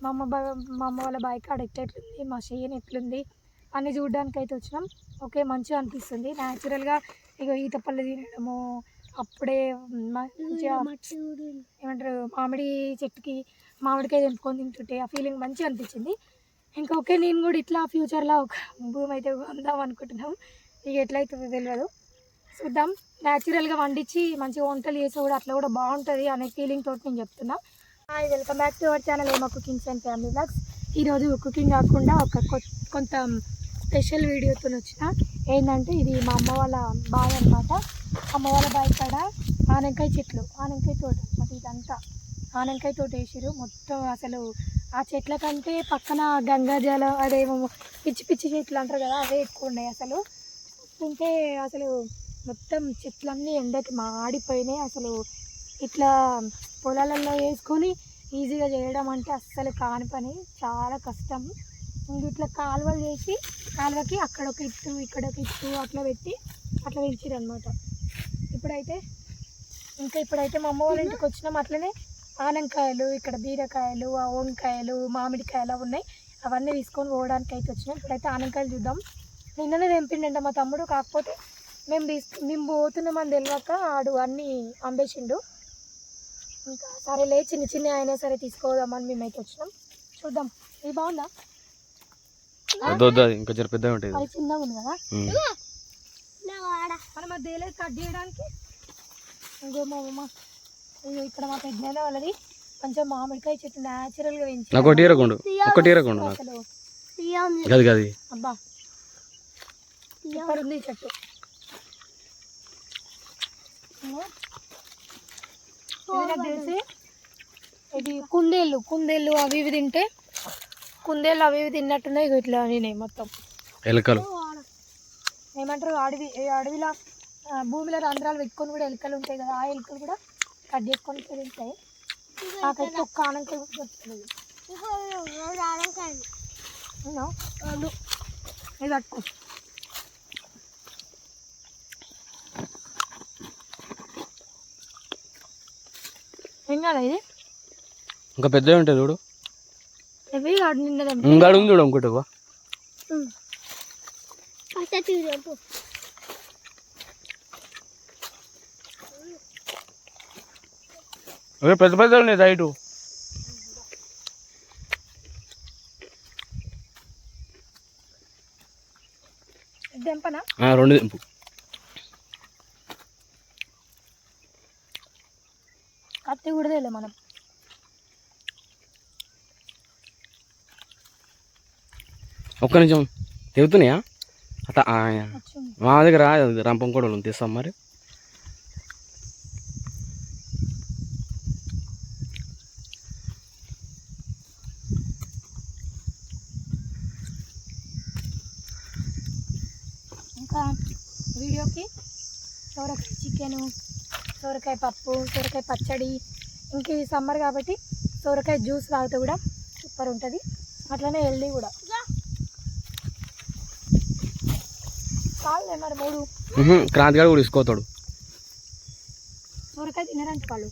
మా అమ్మ బా మా అమ్మ వాళ్ళ బాయ్ కాడ ఎట్లెట్లుంది మా షేన్ ఎట్లుంది అన్నీ చూడడానికి అయితే వచ్చినాం. ఓకే మంచిగా అనిపిస్తుంది. న్యాచురల్గా ఇక ఈత పళ్ళు తినడము అప్పుడే మంచిగా ఏమంటారు మామిడి చెట్టుకి మామిడికాయ తెంపుకొని తింటుంటే ఆ ఫీలింగ్ మంచిగా అనిపించింది. ఇంకా ఓకే నేను కూడా ఇట్లా ఫ్యూచర్లో ఒక భూమి అయితే కొందాం అనుకుంటున్నాం. ఇక ఎట్లయితుందో తెలియదు చూద్దాం. న్యాచురల్గా వండించి మంచిగా వంటలు చేసి కూడా అట్లా కూడా బాగుంటుంది అనే ఫీలింగ్ తోటి నేను చెప్తున్నా. Hi welcome back to our channel ఏమో కుకింగ్స్ అండ్ ఫ్యామిలీ బ్లాగ్స్ ఈరోజు కుకింగ్ కాకుండా ఒక కొంత um, స్పెషల్ వీడియోతో వచ్చిన. ఏంటంటే ఇది మా అమ్మ వాళ్ళ బాయ్ అనమాట అమ్మ వాళ్ళ బాయ్ కాడ ఆనంకాయ చెట్లు ఆనంకాయ తోట అనమాట ఇదంతా. ఆనంకాయ తోట వేసారు మొత్తం అసలు ఆ చెట్ల కంటే పక్కన గంగాజలం అదేమో పిచ్చి పిచ్చి చెట్లు అంటారు కదా అవే ఎక్కువ ఉన్నాయి అసలు. ఉంటే అసలు మొత్తం చెట్లన్నీ ఎండకి మాడిపోయినాయి. అసలు ఇట్లా పొలాలలో వేసుకొని ఈజీగా చేయడం అంటే అస్సలు కాని పని చాలా కష్టం. ఇంక ఇట్లా కాలువలు చేసి కాలువకి అక్కడ ఒక ఇట్టు ఇక్కడ ఒక ఇట్టు అట్లా పెట్టి అట్లా పెంచారు అనమాట ఇప్పుడైతే ఇంకా ఇప్పుడైతే మా అమ్మ వాళ్ళ ఇంటికి వచ్చినాం అట్లనే ఆనంకాయలు ఇక్కడ బీరకాయలు వంకాయలు మామిడికాయలు అవి ఉన్నాయి. అవన్నీ తీసుకొని పోవడానికి అయితే వచ్చినాం. ఇప్పుడైతే ఆనంకాయలు చూద్దాం. నిన్ననే తెంపిండంట మా తమ్ముడు. కాకపోతే మేము తీసుకు మేము పోతున్నామని తెలియక ఆడు అన్నీ అమ్మేసిండు. ఇంకా సరేలే చిన్న చిన్న అయినా సరే తీసుకోదామని మేమైతే వచ్చినాం. చూద్దాం. ఇది బాగుందా? వద్దు వద్దు అది ఇంకా జర పెద్దగా ఉంటుంది. అది చిన్నగా ఉంది కదా. మనం అది దేలేదు కట్ చేయడానికి ఇంకో మా అమ్మ ఇక్కడ మా పెద్ద వాళ్ళది కొంచెం మామిడికాయ చెట్టు న్యాచురల్గా పెంచి నాకు ఒకటి ఇరకుండు ఒకటి అసలు. గది గది. అబ్బా. ఉంది చెట్టు. నాకు తెలిసి ఇది కుందేళ్ళు కుందేళ్ళు అవి ఇవి తింటే కుందేళ్ళు అవి ఇవి తిన్నట్టున్నాయి ఇగో ఇట్లా నేను మొత్తం. ఎలకలు. ఏమంటారు అడవి ఏ అడవిలో భూమిలో రంధ్రాలు పెట్టుకొని కూడా ఎలుకలు ఉంటాయి కదా ఆ ఎలుకలు కూడా కట్ చేసుకొని తింటాయి. నాకైతే ఒక్క దొరుకుతుంది అవునా? ఇది పట్టుకో. ఏం కాదా ఇది? ఇంకా పెద్దగా ఉంటుంది చూడు. ఇవి ఆడు నిన్న ఇంకా చూడు ఇంకోటి పెద్ద పెద్ద ఉన్నాయి రైటు రెండు దింపు కత్తి కూడా తేలే మనం. ఒక్క నిమిషం. తెగుతున్నాయా వచ్చింది మా దగ్గర రంపం కూడా తీస్తాం మరి. ఇంకా వీడియోకి సోరకాయ చికెను సోరకాయ పప్పు సోరకాయ పచ్చడి ఇంక ఈ సమ్మర్ కాబట్టి సోరకాయ జ్యూస్ తాగితే కూడా సూపర్ ఉంటుంది. అట్లనే హెల్దీ కూడా. చాలులే మరి మూడు. ఉహు, క్రాంతి గారు కూడా తీసుకోతాడు సోరకాయ తినరంట వాళ్ళు.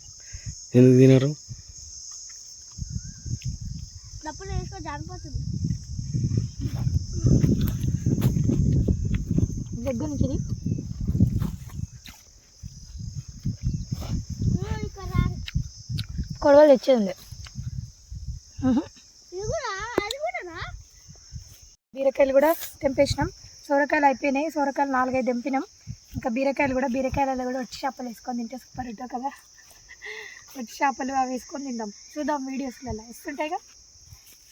ఎందుకు తినరు? డబ్బులు వేసుకో జారిపోతుంది. దగ్గర నుంచి ఇది. కొడవలు తెచ్చేది. బీరకాయలు కూడా తెంపేసినాం. సొరకాయలు అయిపోయినాయి. సొరకాయలు నాలుగైదు తెంపినాం. ఇంకా బీరకాయలు కూడా బీరకాయలలో కూడా వచ్చి చేపలు వేసుకొని తింటే సూపర్ ఉంటుంది కదా. వచ్చి చేపలు అవి వేసుకొని తిందాం. చూద్దాం వీడియోస్లలో. వస్తుంటాయిగా?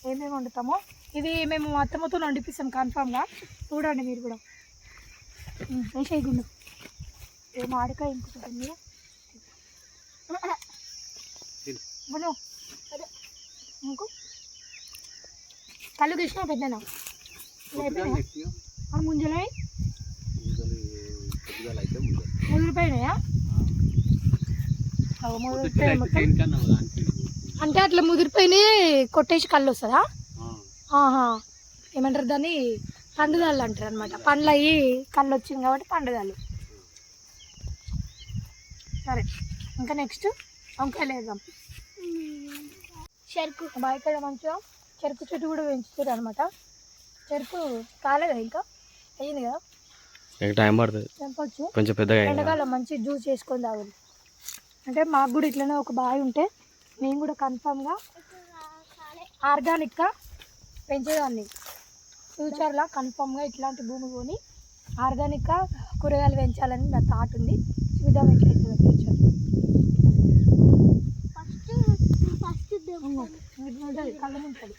ఏమేమి వండుతామో? ఇవి మేము అత్తమ్మతో వండిపిస్తాం కన్ఫామ్గా చూడండి మీరు కూడా. వేసేయి గుండు. ఏం ఆడికాయ ఇంకొకటి బులు ఇంకో కళ్ళు కృష్ణ పెద్దనా అది ముంజలే ముదిరిపోయినాయా అంటే అట్లా ముదిరిపోయినాయి కొట్టేసి కళ్ళు వస్తుందా ఆహా ఏమంటారు దాన్ని పండుదాళ్ళు అంటారు అనమాట పండ్లు అయ్యి కళ్ళు వచ్చింది కాబట్టి పండుదాలు సరే ఇంకా నెక్స్ట్ వంకాయలు వేద్దాం చెరుకు బావి కాడ మంచిగా చెరుకు చెట్టు కూడా పెంచుతారు అనమాట చెరుకు కాలేదా ఇంకా? అయ్యింది కదా? టైం పడుతుంది. తెంపొచ్చు కొంచెం పెద్దగా ఎండాకాలం మంచి జ్యూస్ చేసుకొని తాగుడు. అంటే మాకు కూడా ఇట్లనే ఒక బావి ఉంటే నేను కూడా కన్ఫామ్గా ఆర్గానిక్గా పెంచేదాన్ని. ఫ్యూచర్లో కన్ఫామ్గా ఇట్లాంటి భూమి కొని ఆర్గానిక్గా కూరగాయలు పెంచాలని నా థాట్ ఉంది. చూద్దాం ఎట్లయితుందో ఫ్యూచర్ ఫస్ట్ ఫస్ట్ ఉంటుంది ఉంటుంది.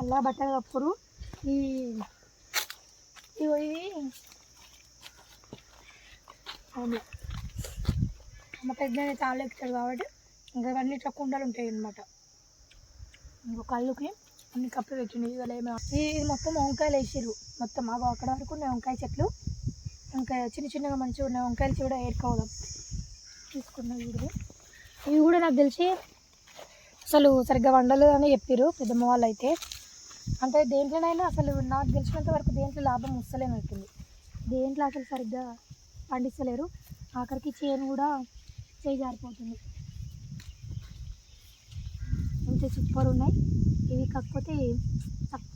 అలా బట్టలు కప్పురు. ఈ ఇవి. అవును. మా పెద్ద చాలా ఎక్కుతాడు కాబట్టి ఇంకా ఇవన్నీ ఇట్లా కుండలు ఉంటాయి అన్నమాట. ఇంకో కళ్ళుకి అన్ని కప్పులు పెట్టిండు. ఇవాళ ఏమి ఇది మొత్తం వంకాయలు వేసిర్రు. మొత్తం మాకు అక్కడ వరకు ఉన్నాయి వంకాయ చెట్లు. ఇంకా చిన్న చిన్నగా మంచిగా ఉన్నాయి. వంకాయలు కూడా ఏరుకోవడం తీసుకున్నాం వీడియో ఇవి కూడా నాకు తెలిసి అసలు సరిగ్గా వండలేదు అని చెప్పారు పెద్దమ్మ వాళ్ళు అయితే అంటే దేంట్లోనైనా అసలు నాకు తెలిసినంత వరకు దేంట్లో లాభం వస్తలేనట్టుంది దేంట్లో అసలు సరిగ్గా పండిస్తలేరు. ఆఖరికి చేను కూడా చేయి జారిపోతుంది. ఇంత సూపర్ ఉన్నాయి. ఇవి కాకపోతే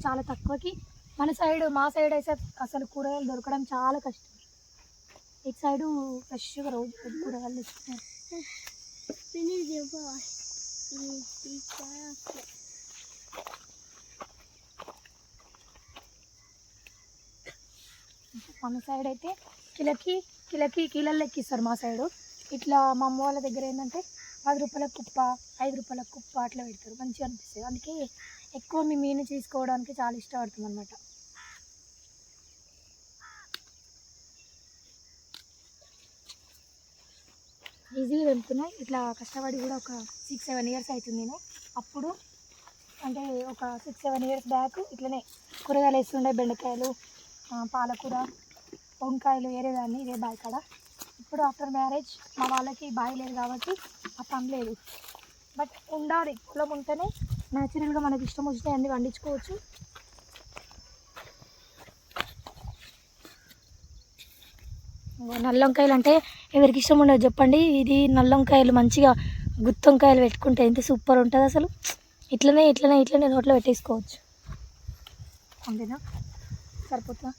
చాలా తక్కువకి. మన సైడ్ మా సైడ్ అయితే అసలు కూరగాయలు దొరకడం చాలా కష్టం. ఇటు సైడు ఫ్రెష్గా రోజు కూరగాయలు తెచ్చుకున్నారు ఫినిష్ చెప్పు మన సైడ్ అయితే కిలకి కిలకి కిలలు లెక్కిస్తారు మా సైడు ఇట్లా మా అమ్మ వాళ్ళ దగ్గర ఏంటంటే పది రూపాయల కుప్ప ఐదు రూపాయల కుప్ప అట్లా పెడతారు. మంచిగా అనిపిస్తుంది. అందుకే ఎక్కువ మేము మీను తీసుకోవడానికి చాలా ఇష్టపడుతుంది అనమాట ఈజీగా వెళ్తున్నాయి ఇట్లా కష్టపడి కూడా ఒక సిక్స్ సెవెన్ ఇయర్స్ అవుతుంది నేను. అప్పుడు అంటే ఒక సిక్స్ సెవెన్ ఇయర్స్ బ్యాక్ ఇట్లనే కూరగాయలు వేస్తుండే బెండకాయలు పాలకూర వంకాయలు వేరేదాన్ని ఇదే బాయ్ కాడ. ఇప్పుడు ఆఫ్టర్ మ్యారేజ్ మా వాళ్ళకి బావి లేదు కాబట్టి ఆ పని లేదు. బట్ ఉండాలి. పొలం ఉంటేనే న్యాచురల్గా మనకి ఇష్టం వచ్చినాయి అన్ని పండించుకోవచ్చు. నల్లంకాయలు నల్ల వంకాయలు అంటే ఎవరికి ఇష్టం ఉండదు చెప్పండి. ఇది నల్ల వంకాయలు మంచిగా గుత్తి వంకాయలు పెట్టుకుంటే ఎంత సూపర్ ఉంటుంది అసలు. ఇట్లనే ఇట్లనే ఇట్లనే నోట్లో పెట్టేసుకోవచ్చు. అంతేనా? సరిపోతుందా?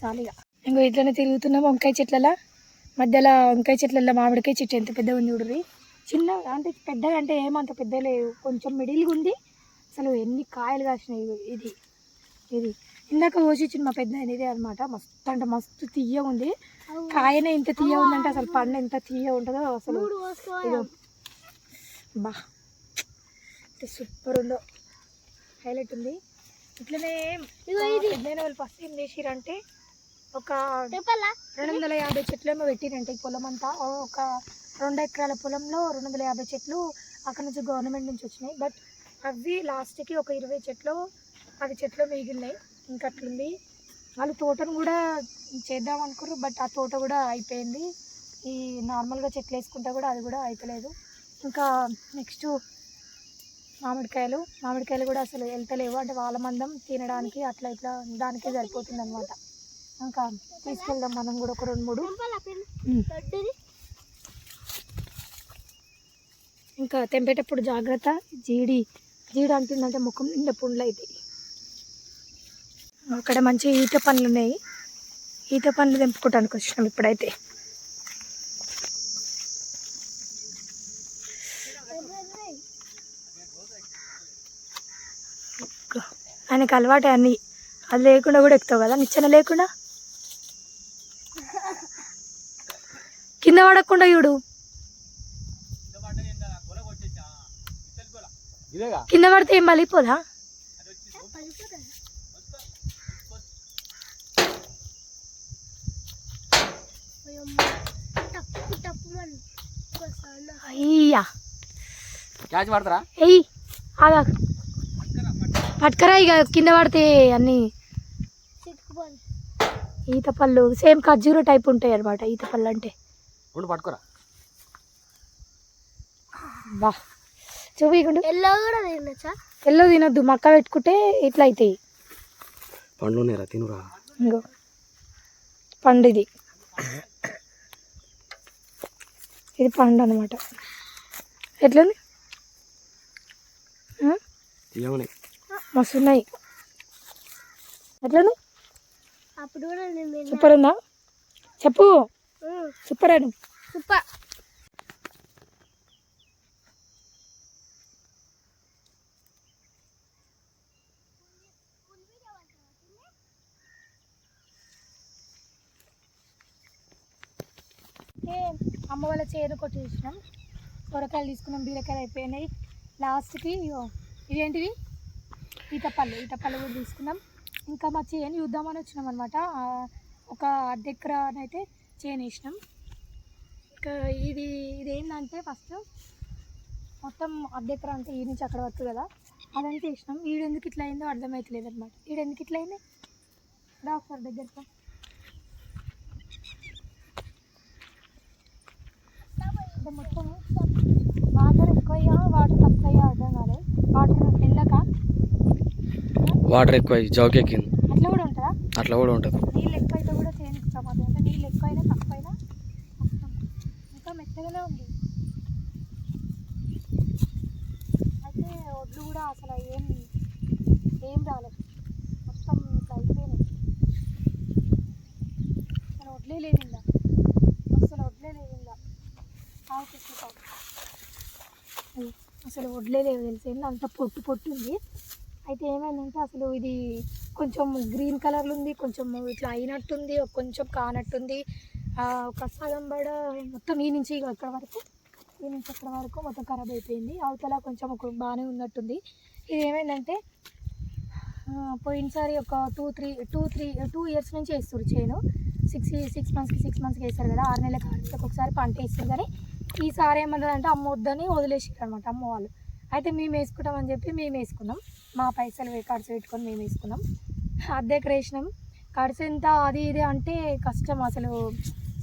చాలిగా ఇంకో. ఇట్లనే తిరుగుతున్నాం వంకాయ చెట్లలో. మధ్యలో వంకాయ చెట్లలో మామిడికాయ చెట్టు ఎంత పెద్దగా ఉంది చూడరి చిన్న అంటే పెద్దగా అంటే ఏమంత పెద్ద లేవు. కొంచెం మిడిల్గా ఉంది. అసలు ఎన్ని కాయలు కాసినాయి ఇది. ఇది. ఇందాక కోసి ఇచ్చింది మా పెద్ద ఇదే అనమాట మస్తు అంటే మస్తు తీయ ఉంది. కాయనే ఇంత తీయ ఉందంటే అసలు పండు ఎంత తీయ ఉంటుందో అసలు బా. సూపర్ ఉందో. హైలైట్ ఉంది. ఇట్లనే వాళ్ళు ఫస్ట్ ఏం చేసిరంటే ఒక రెండు వందల యాభై చెట్లు ఏమో పెట్టిరంటే ఈ పొలం అంతా ఒక రెండు ఎకరాల పొలంలో రెండు వందల యాభై చెట్లు అక్కడ నుంచి గవర్నమెంట్ నుంచి వచ్చినాయి. బట్ అవి లాస్ట్కి ఒక ఇరవై చెట్లు పది చెట్లు మిగిలినాయి. ఇంకా అట్లుంది. వాళ్ళు తోటను కూడా చేద్దాం అనుకున్నారు బట్ ఆ తోట కూడా అయిపోయింది. ఈ నార్మల్గా చెట్లు వేసుకుంటే కూడా అది కూడా అయిపోలేదు. ఇంకా నెక్స్ట్ మామిడికాయలు. మామిడికాయలు కూడా అసలు వెళ్తలేవు. అంటే వాళ్ళ మందం తినడానికి అట్లా ఇట్లా దానికే సరిపోతుంది అనమాట ఇంకా తీసుకెళ్దాం మనం కూడా ఒక రెండు మూడు. ఇంకా తెంపేటప్పుడు జాగ్రత్త. జీడి జీడి అంటుందంటే ముఖం నిండా పుండ్లు అవుతాయి అక్కడ మంచి ఈత పండ్లు ఉన్నాయి ఈత పండ్లు తెంపుకోవడానికి వచ్చినాం ఇప్పుడైతే. ఆయనకు అలవాటే అన్నీ. అది లేకుండా కూడా ఎక్కుతావు కదా? నిచ్చెన లేకుండా? కింద పడకుండా చూడు. ఇదేగా? కింద పడితే ఏం పలిపోదా అయ్యా. క్యాచ్ పడతారా ఎయ్ ఆగా పట్టుకరా ఇక కింద పడితే అన్ని. ఈత పళ్ళు సేమ్ ఖర్జూర టైప్ ఉంటాయి అనమాట ఈత పళ్ళు అంటే పట్టుకోరా. బా. చూపించకుండా ఎల్లో కూడా తినచ్చా? ఎల్లో తినొద్దు మక్క పెట్టుకుంటే ఇట్లా అవుతాయి పండ్లు ఉన్నాయిరా తినురా. ఇంకో పండు ఇది ఇది పండు అనమాట ఎట్లుంది? మస్తు ఉన్నాయి ఎట్లా అప్పుడు కూడా నేను తిన్నా. సూపర్ ఉందా? చెప్పు. సూపర్ అని. సూపర్. ఏ అమ్మ వాళ్ళ చేను కొట్టేసినాం సొరకాయలు తీసుకున్నాం బీరకాయలు అయిపోయినాయి. లాస్ట్కి ఇదేంటిది? ఈతపల్లి ఈతపళ్ళు ఈతపళ్ళు కూడా తీసుకున్నాం. ఇంకా మా చేను చూద్దామని వచ్చినాం అనమాట ఒక అర్ధ చేను వేసినాం. ఇంకా ఇది ఇదేంటంటే ఫస్ట్ మొత్తం అర్ధెక్కర అంతా అంటే ఈ నుంచి అక్కడ వరకు కదా. అదంతా వేసినాం. ఈడెందుకు ఇట్లా అయిందో అర్థమవుతలేదు అనమాట ఈడెందుకు ఎందుకు ఇట్లా అయింది? డాక్టర్ దగ్గరికి అంటే మొత్తం వాటర్ ఎక్కువయ్యా వాటర్ తక్కువయ్యా అర్థం కాలేదు. వాటర్ ఎండక వాటర్ ఎక్కువ జౌకెక్కింది అట్లా కూడా ఉంటుందా? అట్లా కూడా ఉంటుంది. నీళ్ళు ఎక్కువైతే కూడా చేయనికి ప్రమాదం అంటే నీళ్ళు ఎక్కువైనా తక్కువైనా ఇంకా మెత్తగానే ఉంది. అయితే ఒడ్లు కూడా అసలు ఏం ఏం రాలేదు. మొత్తం ఇంకా అయిపోయినాయి. అసలు వడ్లే లేదు ఇలా అసలు వడ్లే లేదు ఇలా ఆవుకొస్తే పాపం. అయ్యో, అసలు వడ్లే తెలిసింది తెలిసి అంత పొట్టు పొట్టు ఉంది. అయితే ఏమైందంటే అసలు ఇది కొంచెం గ్రీన్ కలర్లో ఉంది కొంచెం ఇట్లా అయినట్టుంది ఒక కొంచెం కానట్టుంది. ఒక సగం బడ మొత్తం ఈ నుంచి అక్కడ వరకు ఈ నుంచి అక్కడ వరకు మొత్తం ఖరాబ్ అయిపోయింది. అవతల కొంచెం ఒక బాగానే ఉన్నట్టుంది. ఇది ఏమైందంటే పోయినసారి ఒక two three two three two years నుంచి వేస్తారు చేను. సిక్స్ సిక్స్ మంత్స్కి సిక్స్ మంత్స్కి వేస్తారు కదా ఆరు నెలలకు ఆరు నెలలకు ఒకసారి పంట వేస్తారు. కానీ ఈసారి ఏమన్నదంటే అమ్మ వద్దని వదిలేసారు అనమాట అమ్మ వాళ్ళు. అయితే మేము వేసుకుంటామని చెప్పి మేము వేసుకున్నాం. మా పైసలు ఖర్చు పెట్టుకొని మేము వేసుకున్నాం. అద్దె వేసినాం ఖర్చు ఎంత అది ఇది అంటే కష్టం అసలు.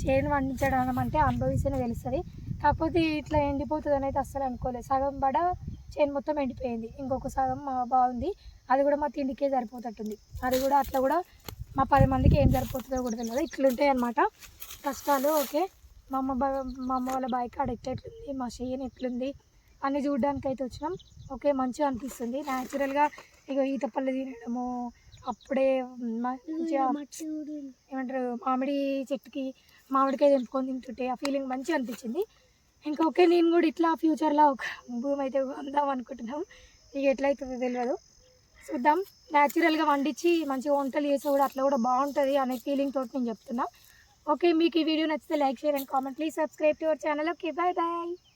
చేను పండించడం అంటే అనుభవిస్తేనే తెలుస్తుంది. కాకపోతే ఇట్లా ఎండిపోతుంది అనేది అస్సలు అనుకోలేదు. సగం బడ చేను మొత్తం ఎండిపోయింది. ఇంకొక సగం మా బాగుంది. అది కూడా మా తిండికే సరిపోతట్టుంది. అది కూడా అట్లా కూడా మా పది మందికి ఏం సరిపోతుందో కూడా తెలియదు. ఇట్లుంటాయి అనమాట కష్టాలు ఓకే. మా అమ్మ బా మా అమ్మ వాళ్ళ బాయ్ అడిక్ట్ ఎట్లుంది మా షేన్ ఎట్లుంది అన్నీ చూడడానికి అయితే వచ్చినాం. ఓకే మంచిగా అనిపిస్తుంది. న్యాచురల్గా ఇక ఈత పళ్ళు తినడము అప్పుడే మంచిగా ఏమంటారు మామిడి చెట్టుకి మామిడికాయ తెంపుకొని తింటుంటే ఆ ఫీలింగ్ మంచిగా అనిపించింది. ఇంకా ఓకే నేను కూడా ఇట్లా ఫ్యూచర్లో ఒక భూమి అయితే కొందాం అనుకుంటున్నాం. ఇక ఎట్లయితుందో తెలియదు చూద్దాం. న్యాచురల్గా వండించి మంచిగా వంటలు చేస్తే కూడా అట్లా కూడా బాగుంటుంది అనే ఫీలింగ్ తోటి నేను చెప్తున్నా. ఓకే మీకు ఈ వీడియో నచ్చితే like share and comment please subscribe to our channel okay bye bye